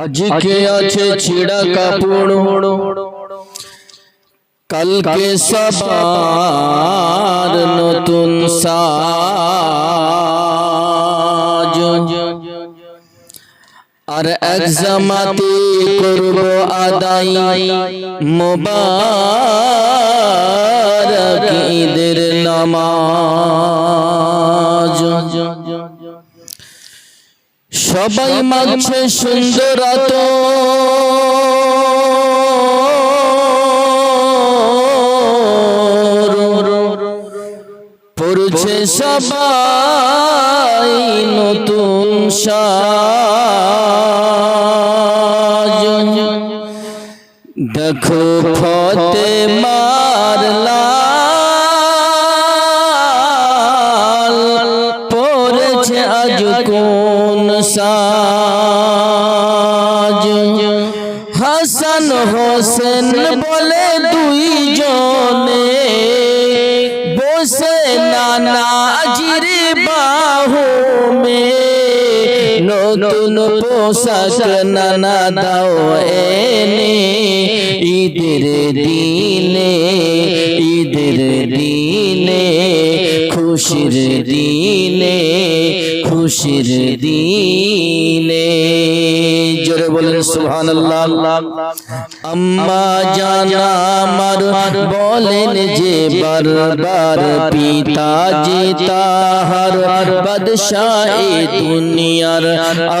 আজকে আছে ছিড়া কাপড় কালকে সবার নতুন সাজ আর এক জামাতে করব আদায় মোবারক ঈদের নামাজ সবাই মাগছে সুন্দর পড়ছে সবাই নতুন সাজ দেখো ফতে মারলাল বসে নানাজির বাহু মে। নতুন পোশাক নানা দাও এনে। ঈদের দিনে ঈদের দিনে, খুশির দিনে খুশির দিনে জোরে বলেন সুবহানাল্লাহ। আম্মা জানা আমার বলেন যে বারবার পিতা যে তাহার বাদশাহ দুনিয়ার।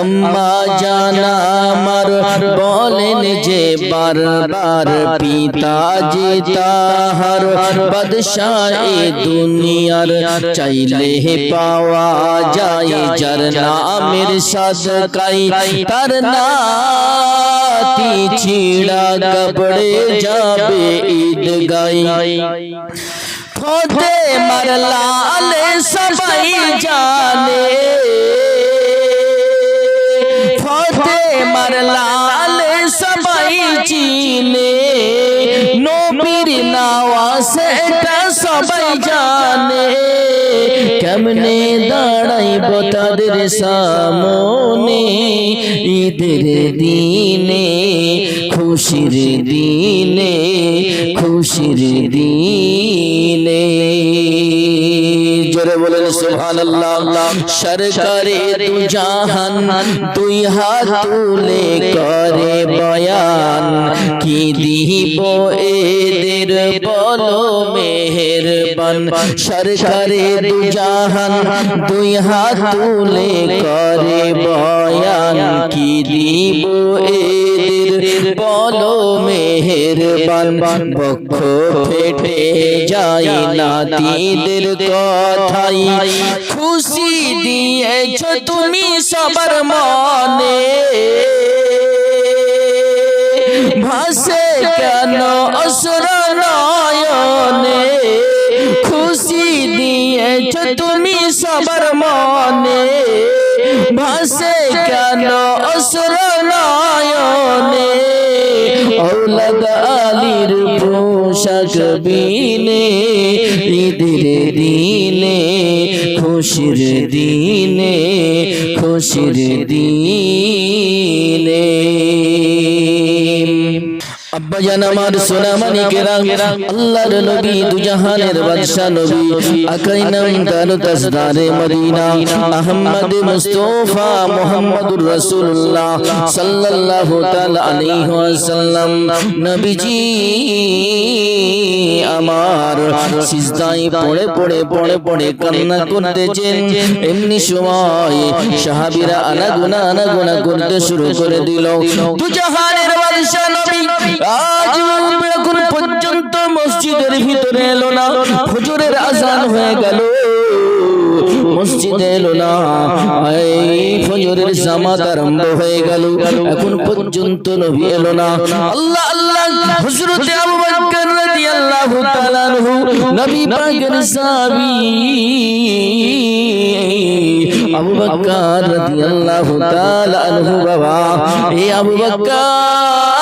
আম্মা জানা আমার বলেন যে বারবার পিতা যে তাহার বাদশাহ দুনিয়ার। চাইলে পাওয়া যায় যার নামের সাদকাই তার নাতি ছিড়া কপড়ে যাবে ঈদ গাই ফতে মারলাল সবাই জানে ফতে মারলাল সবাই চিনে নবীর নাওয়াজ এটা সবাই জানে কেমনে দাঁড়াইব তাদের সামনে ঈদের দিনে খুশির দিনে খুশির দিনে। জোরে বলেন সুবহানাল্লাহ। সরকারে দু জাহান দুই হাত তুলে করে বয়ান। কি দিব এদের বলো মেহেরবান। সরকারে দু জাহান দুই হাত তুলে করে বয়ান। কি দিব এদের বলো মেহেরবান বক্ষ ফেটে যায় নাতিদের কথাই। খুশি দিয়েছ তুমি সবার মনে। ভাসে কেন অসুর নয়নে? খুশি দিয়েছ তুমি সবার মনে। ভাসে কেন আলীর পোশাক বিনে ঈদের দিনে খুশির দিনে খুশির দিনে। আব্বা জান আমার সোনা মানিকেরা আল্লাহর নবী দুজাহানের বাদশা নবী। আকাই নাম তার তাসদারে মদিনা। আহমদ মুস্তফা মুহাম্মদুর রাসূলুল্লাহ সাল্লাল্লাহু তাআলা আলাইহি ওয়াসাল্লাম। নবীজি আমার সিজদায় পড়ে পড়ে পড়ে পড়ে কান্না করতেছেন। এমনি সময় সাহাবীরা আনাগুনা আনাগুনা করতে শুরু করে দিল। দুজাহানের বাদশা নবী আজ এখন পর্যন্ত মসজিদের ভিতরে এলো না। ফজরের আজান হয়ে গেল। মসজিদে এলো না। ফজরের জামাত আরম্ভ হয়ে গেল। এখন পর্যন্ত নবী এলো না। আল্লাহ আল্লাহ, হযরতে আবু নবী পাকের সাহাবী আবু বকর রাদিয়াল্লাহু তাআলা আনহু বাবা এই আবু বকর।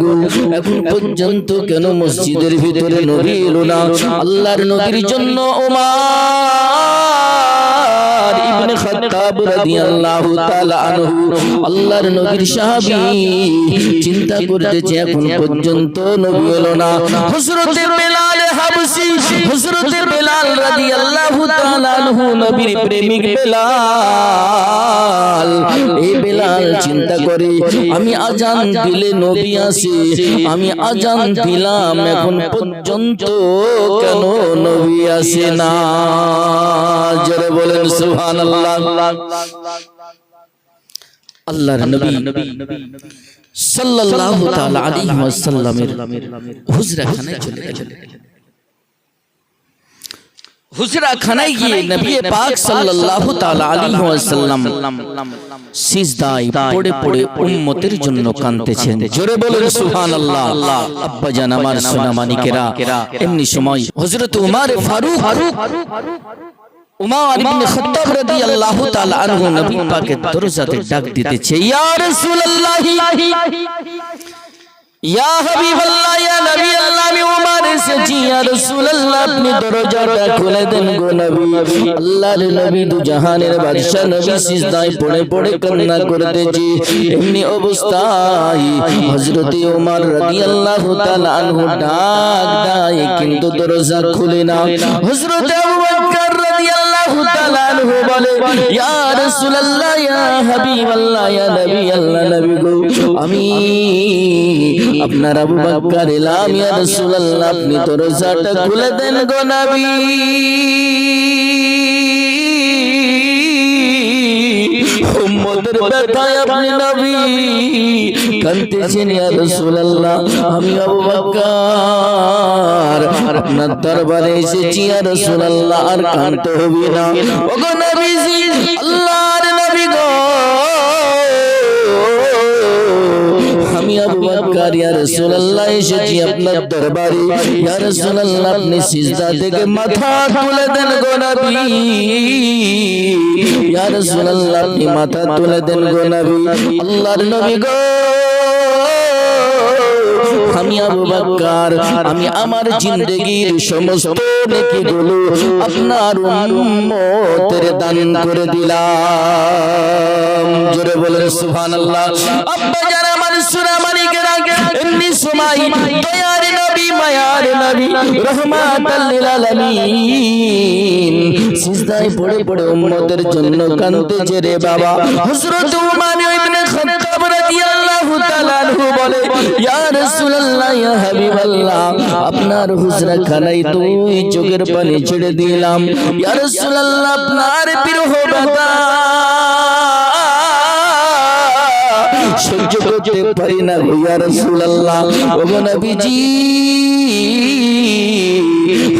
গো। এখন পর্যন্ত কেন মসজিদের ভিতরে নবী এলো না? আল্লাহর নবীর জন্য ওমার ইবনে খাত্তাব রাদিয়াল্লাহু তাআলা আনহু, আল্লাহর নবীর সাহাবী চিন্তা করতেছে, এখন পর্যন্ত নবী এলো না। বেলাল হাবশী হযরতে বেলাল রাদিয়াল্লাহু তাআলা নবীর প্রেমিক বেলাল। এই বেলাল চিন্তা করে, আমি আজান দিলে নবী আসে, আমি আজান দিলাম, এখন পর্যন্ত কেন নবী আসে না? জোরে বলেন সুবহানাল্লাহ। আল্লাহর নবী সাল্লাল্লাহু তাআলা আলাইহি ওয়াসাল্লামের হুজরা খানায় চলে গেলেন। হুজরা খানায় গিয়ে নবী পাক সাল্লাল্লাহু তাআলা আলাইহি ওয়াসাল্লাম সিজদায় পড়ে পড়ে উম্মতের জন্য কাঁদতেছেন। জোরে বলেন সুবহানাল্লাহ। আব্বা জান আমার সোনা মানিকেরা এমনি সময় হযরত উমর ফারুক উমর ইবনে খাত্তাব রাদিয়াল্লাহু তাআলা আনহু নবী পাকের দরজাতে ডাক দিতেছে ইয়া রাসূলুল্লাহ! ইয়া হাবিবাল্লাহ, ইয়া নবী আল্লাহ আমি উমর এসেছি। ইয়া রাসূলুল্লাহ, আপনি দরজাটা খুলে দেন গো নবী। আল্লাহর নবী দু জাহানের বাদশা নবী সিজদায় পড়ে পড়ে কান্না করতেছি। এমনি অবস্থায় হযরত উমর রাদিয়াল্লাহু তাআলা আনহু ডাক দেয়, কিন্তু দরজা খুলে না। হযরত আবু বকর রাদিয়াল্লাহু তাআলা বলে ইয়া রাসূলুল্লাহ ইয়া হাবিবাল্লাহ ইয়া নবী আল্লাহ নবী গো আমি আপনার আবু বকর এলাম ইয়া রাসূলুল্লাহ আপনি দরজাটা খুলে দেন গো নবী। উম্মতের ব্যথায় আপনি নবী। কাঁদতেছেন ইয়া রাসূলুল্লাহ। আমি আবু বকর। আপনার দরবারে এসেছি ইয়া রাসূলুল্লাহ। আর কাঁদতে হবে না। ওগো নবীজি, আল্লাহর নবী গো। আমি আবু বকর, ইয়া রাসূলুল্লাহ, এসেছি আপনার দরবারে। ইয়া রাসূলুল্লাহ, আপনি সিজদা থেকে মাথা তুলে দেন গো নবী। ইয়া রাসূলুল্লাহ আপনি মাথা তুলে দেন গো নবী। আল্লাহর নবী গো। আমি আবু বকর আমি আমার জিন্দেগীর সমস্ত নেকিগুলো আপনার উম্মতের দান করে দিলাম। জোরে বলেন সুবহানাল্লাহ। আব্বা যারা এমনি সময় দয়ার নবী, মায়ার নবী, রহমাতাল লিল আলামিন। সিজদায় পড়ে পড়ে উম্মতের জন্য কাঁদতেছে রে বাবা। হযরত উমর ইবনে খাত্তাব রাদিয়াল্লাহু তাআলা বলে, ইয়া রাসূলুল্লাহ, ইয়া হাবিবাল্লাহ, আপনার হুজরা খানায় তুই চোখের পানি ছেড়ে দিলাম। ইয়া রাসূলুল্লাহ, আপনার বিরহ ব্যথা সহ্য করতে পারি না ইয়া রাসূলুল্লাহ ওগো নবীজি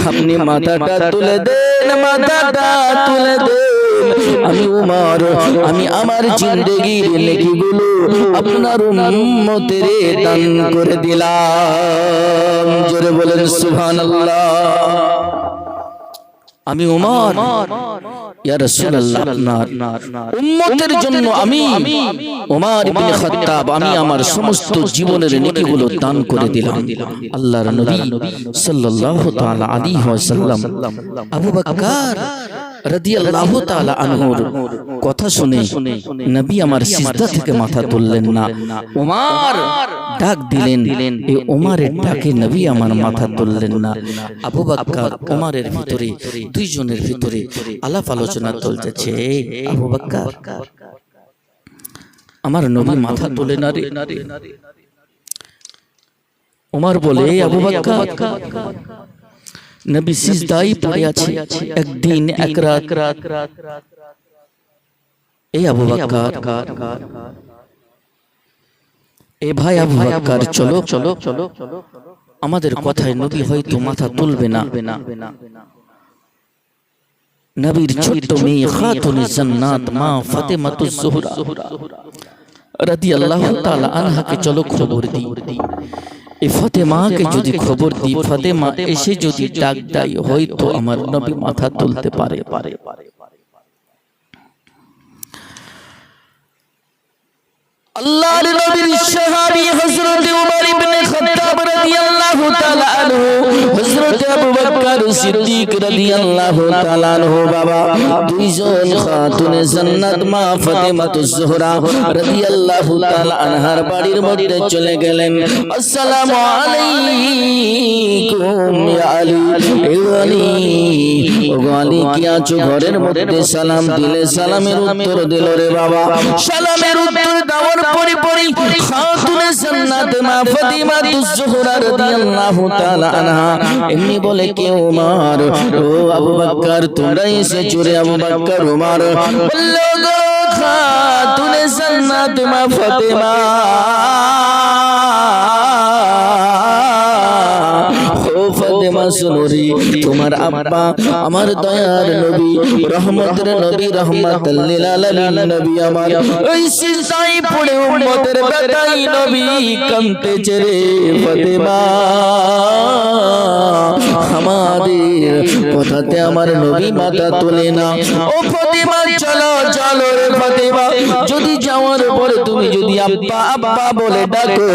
আপনি মাথাটা তুলে দেন মাথাটা তুলে দেন। আমি উমর আমি আমার জিন্দেগির নেকিগুলো আপনার উম্মতের দান করে দিলাম। জোরে বলেন সুবহানাল্লাহ। আমি উমর ইয়া রাসূলুল্লাহ আপনার উম্মতের জন্য আমি উমর ইবনে খাত্তাব আমি আমার সমস্ত জীবনের নেকিগুলো দান করে দিলাম। আল্লাহর নবী সাল্লাল্লাহু তাআলা আলাইহি ওয়াসাল্লাম আবু বকর রাদিয়াল্লাহু তাআলা আনহুর কথা শুনে নবী আমার সিজদা থেকে মাথা তুললেন না। উমর ডাক দিলেন এই উমারের ডাকে নবী আমার মাথা তুললেন না। আবু বকর উমারের ভিতরে দুইজনের ভিতরে আলাপ আলোচনা চলতেছে। আবু বকর আমার নবী মাথা তোলে না রে। উমার বলে আবু বকর নবী সিজদাই পড়ে আছে একদিন এক রাত। এই আবু বকর এ ভাই আবু বকর চলো। চলো চলো। আমাদের কথায় নবী হয়তো মাথা তুলবে না। নবীর ছোট্ট মেয়ে খাতুন জান্নাত মা ফাতেমাতুজ জোহরা। রাদিয়াল্লাহু তাআলা আনহাকে চলো খবর দিই। এই ফাতেমাকে যদি খবর দিই ফাতেমা এসে যদি ডাক দেয় হয়তো আমার নবী মাথা তুলতে পারে পারে। আল্লাহর নবীর সাহাবী হযরত উমর ইবনে খাত্তাব রাদিয়াল্লাহু তাআলা আনহু, হযরত আবু বকর সিদ্দিক রাদিয়াল্লাহু তাআলা আনহু বাবা, দুইজন খাতুনে জান্নাত মা ফাতেমাতুজ জোহরা রাদিয়াল্লাহু তাআলা আনহার বাড়ির মধ্যে চলে গেলেন। আসসালামু আলাইকুম ইয়া আলী, এ আলী আলী কি আছো? ঘরের মধ্যে সালাম দিলে সালামের উত্তর দিল রে বাবা। সালামের উত্তর দেওয়ার পরে পরে খাতুনে জান্নাত মা ফাতিমা তুজোহরা রাদিয়াল্লাহু তাআলা আনহা। এমনি বলে কে ওমর ও আবু বকর তোমরা এসে চুরে আবু বকর ওমর বলল গো খাতুনে জান্নাত মা ফাতিমা। ফাতেমা শুনুরি তোমার আব্বা আমার দয়ার নবী রহমতের নবী রহমাতুল লিল আলামিন নবী আমার ওই সিজদায় পড়ে উম্মতের বেটাই নবী কাঁদতেছে রে ফাতেমা আমাদের কথাতে আমার নবী মাথা তোলে না ও ফাতেমা চলো চলো রে ফাতেমা যদি যাওয়ার পরে তুমি যদি আব্বা আব্বা বলে ডাকো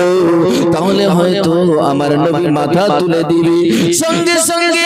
তাহলে হয়তো আমার নবী মাথা তুলে দিবি সঙ্গে সঙ্গে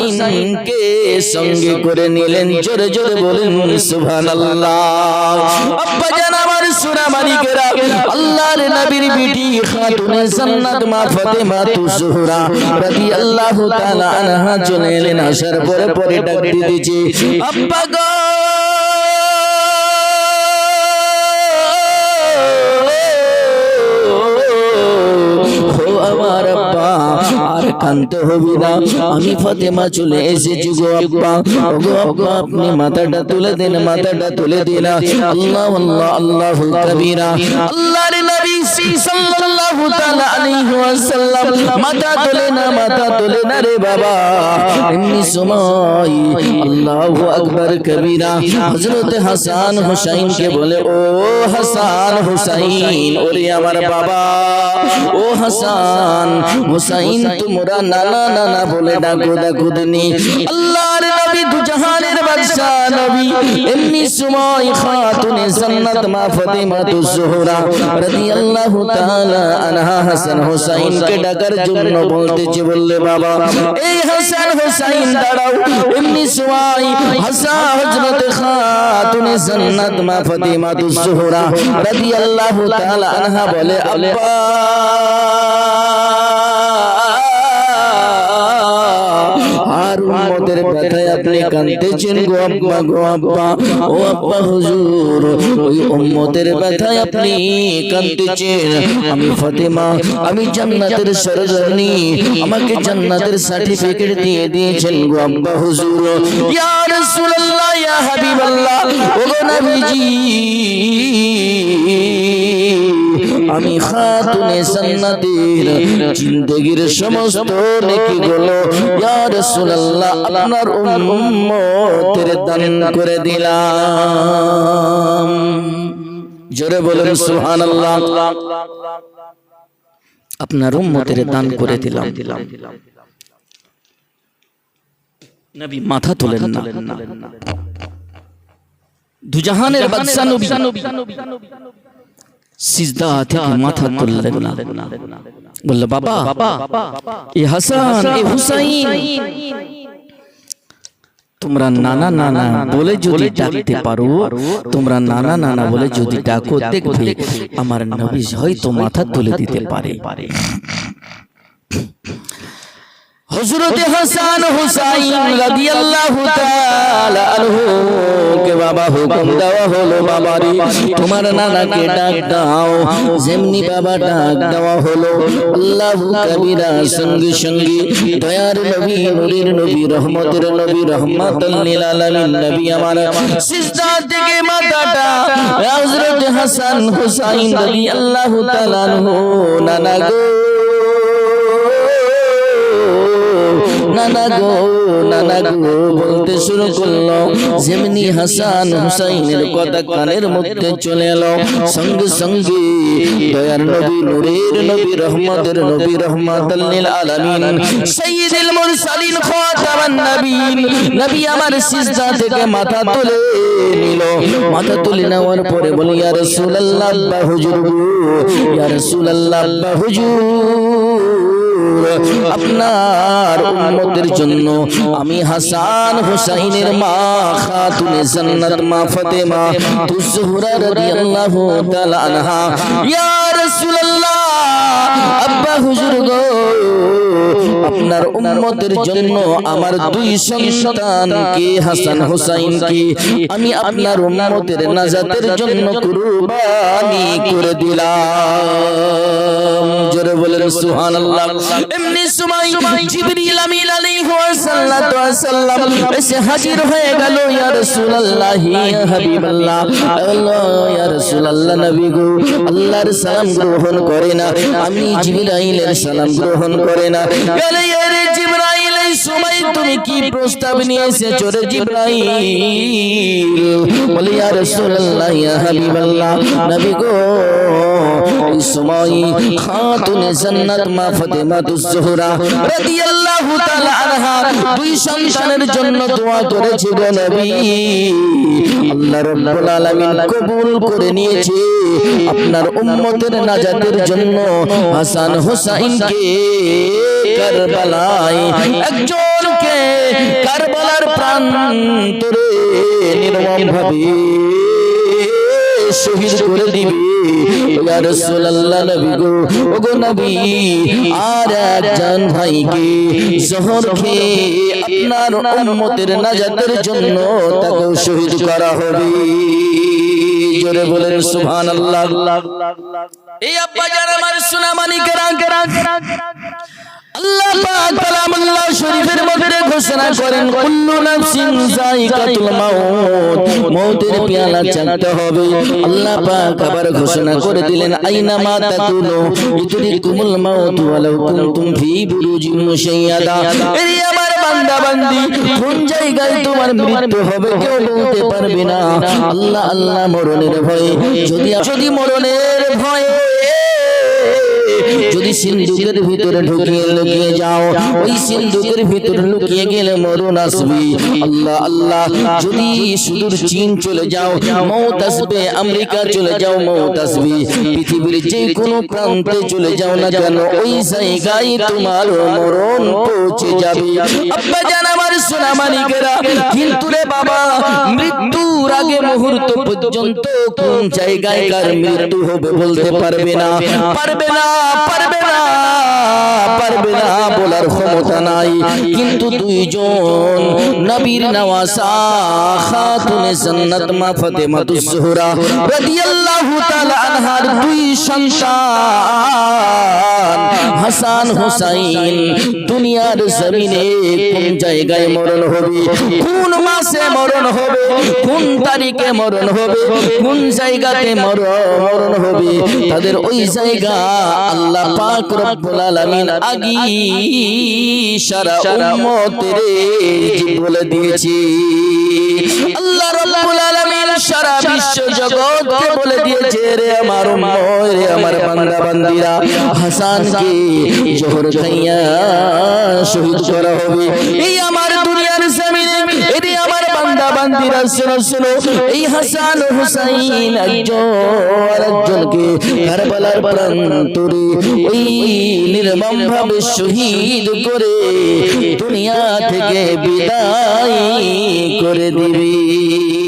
হুসাইনকে সঙ্গে করে নিলেন জোরে জোরে বলেন সুবহানাল্লাহ। আব্বা জান আমার সুরা মালিকেরা আল্লাহর নবীর বিটি খাতুনে জান্নাত মা ফাতেমা তুজোহরা রাদিয়াল্লাহু তাআলা আনহা চলে এলেন আসার পরে পরে ডাক দিয়েছে আব্বা গো আর হবি না আমি ফাতেমা চলে এসেছি গো আব্বা। গো আব্বা, আপনি মাথাটা তুলে দেন, মাথাটা তুলে দিন। আল্লাহ আল্লাহ আল্লাহু কবীরা। আল্লাহর নবী সাল্লাল্লাহু তাআলা আলাইহি ওয়াসাল্লাম, মাথা তুলে না, মাথা তুলে না রে বাবা। এমনি সময় আল্লাহু আকবার কবীরা হযরত হাসান হুসাইন কে বলে, ও হাসান হুসাইন, ওরে আমার বাবা, ও হাসান হুসাইন, তোমরা নানা নানা বলে ডাকো ডাকো দিনি। আল্লাহর নবী দু জাহানের বাদশা নবী। এমনি সময় খাতুনে জান্নাত মা ফাতিমা তুজোহরা রাদিয়াল্লাহু তাআলা আনহা হাসান হুসাইন কে ডাকার জন্য বলতেছে বললে বাবা, এই হাসান হুসাইন দাঁড়াও, এমনি সময় হাসা হযরত খাতুনে জান্নাত মা ফাতিমা তুজোহরা রাদিয়াল্লাহু বলে উম্মতের ব্যথায় আপনি কাঁদতেছেন গো আব্বা গো আব্বা। ও আব্বা হুজুর ওই উম্মতের ব্যথায় আপনি কাঁদতেছেন আমি ফাতেমা আমি জান্নাতের সরজনী আমাকে জান্নাতের সার্টিফিকেট দিয়ে দিয়েছেন গো আব্বা হুজুর। ইয়া রাসূলুল্লাহ ইয়া হাবিবাল্লাহ ও নবীজি। আমি খাতুনে জান্নাতের জিন্দেগীর সমস্ত নেকি গুলো ইয়া রাসূলুল্লাহ আপনার উম্মতের দান করে দিলাম। জোরে বলেন সুবহানাল্লাহ। আপনার উম্মতের দান করে দিলাম। নবী মাথা তোলেন না। দুজাহানের বাদশা নবী। সিজদা থেকে মাথা তুললেন না বলল বাবা এ হাসান এ হুসাইন তোমরা নানা নানা বলে যদি ডাকতে পারো তোমরা নানা নানা বলে যদি ডাকো দেখবে আমার নবী হয়তো মাথা তুলে দিতে পারে। হযরতে হাসান হুসাইন রাদিয়াল্লাহু তাআলা আনহু। কে বাবা হুকুম দেওয়া হলো বাবারে তোমার নানাকে ডাক দাও। যেমনি বাবা ডাক দেওয়া হলো। আল্লাহু কবিরা সঙ্গে সঙ্গে দয়ার নবী নূরের নবী রহমতের নবী রহমাতুল লিল আলামিন নবী আমার সিজদা থেকে মাথাটা হযরত হাসান হুসাইন রাদিয়াল্লাহু তাআলা নানা গো। নানা গো বলতে শুরু করল। যেমনি হাসান হুসাইনের কথা কানের মধ্যে চলে এলো। সঙ্গে সঙ্গে দয়ার নবী নূরের নবী রহমতের নবী রহমাতাল লিল আলামিন, সাইয়্যিদুল মুরসালিন খাতামান নবীন নবী আমার সিজদা থেকে মাথা তুলে নিল। মাথা তুলে নেওয়ার পরে বলি, ইয়া রাসূলুল্লাহ হুজুর ইয়া রাসূলুল্লাহ হুজুর। আপনার উম্মতের জন্য আমি হাসান হুসাইনের মা খাতুনে জান্নাত মা ফাতেমা তুজহুরা রাদিয়াল্লাহু তাআলা আনহা। ইয়া রাসূলুল্লাহ, আব্বা হুজুর গো। আপনার উম্মতের জন্য আমার দুই সন্তানকে হাসান হুসাইনকে আমি আপনার উম্মতের নাজাতের জন্য কুরবানি করে দিলাম। জোরে বলেন সুবহানাল্লাহ। এমনি সময় জিবরিল আমিন আলাইহি ওয়াসাল্লাম এসে হাজির হয়ে গেল ইয়া রাসূলুল্লাহ ইয়া হাবিবাল্লাহ। আল্লাহ ইয়া রাসূলুল্লাহ নবী গো আল্লাহর সালাম গ্রহণ করে না। আমি জিবরাইলের সালাম গ্রহণ করে না। কি কবুল করে নিয়েছে আপনার উম্মতের নাজাতের জন্য হাসান হুসাইনকে। কারবালায় একজনকে কারবালার প্রান্তরে নির্মম ভাবে শহীদ করে দিবে। ইয়া রাসূলুল্লাহ নবী গো ওগো নবী আর একজন ভাইকে জহর খেয়ে আপনার উম্মতের নাজাতের জন্য তাকে শহীদ করা হবে। জোরে বলেন সুবহানাল্লাহ। এই আব্বা যারা আমার ঘোষণা করে দিলেন, আইনা মা তাকুনু ইদরিকুমুল মাউত ওয়ালাউ কুনতুম ফি বুরুজিন মুশাইয়াদা। এই তোমার মৃত্যু হবে কেউ বলতে পারবে না। আল্লাহ আল্লাহ মরণের ভয়ে, যদি যদি মরণের ভয়ে যদি সিন্ধুকের ভিতরে ঢুকিয়ে লুকিয়ে যাও ওই সিন্ধুকের ভিতরে লুকিয়ে গেলে মরণ আসবে আল্লাহ আল্লাহ যদি সুদূর চীন চলে যাও মৌত আসবে আমেরিকা চলে যাও মৌত আসবে। পৃথিবীর যে কোনো প্রান্তে চলে যাও না কেন ওই জায়গায় তোমার মরণ পৌঁছে যাবে। আব্বা জান আমার সোনা মানিকেরা কিন্তু রে বাবা মৃত্যুর আগে মুহূর্ত পর্যন্ত কোন জায়গায় কার মৃত্যু হবে বলতে পারবে না। পারবে না। পারবে না পারবে না বলার ক্ষমতা নাই। কিন্তু দুইজন নবীর নওয়াসা, খাতুনে জান্নাত মা ফাতেমাতুজ জোহরা রাদিয়াল্লাহু তাআলা আনহার দুই সন্তান, হাসান হুসাইন, দুনিয়ার জমিনে কোন জায়গায় মরণ হবে, কোন মাসে মরণ হবে, কোন তারিখে মরণ হবে, কোন জায়গাতে মর- মরণ হবে, তাদের ওই জায়গা আল্লাহ পাক রব্বুল আলামিন সারা উম্মতের বলে দিয়েছি। আল্লাহ রাব্বুল আলামিন সারা বিশ্ব জগৎকে বলে দিয়েছে রে আমার উম্মত রে আমার বান্দা বান্দিরা। হাসানকে জোহর খাইয়া শহীদ করা হবে। এই আমার বান্দিরা শোনো শোনো? এই হাসান হুসাইন একজন, আরেকজনকে কারবালার ওই নির্মম ভাবে শহীদ করে দুনিয়া থেকে বিদায় করে দিবি।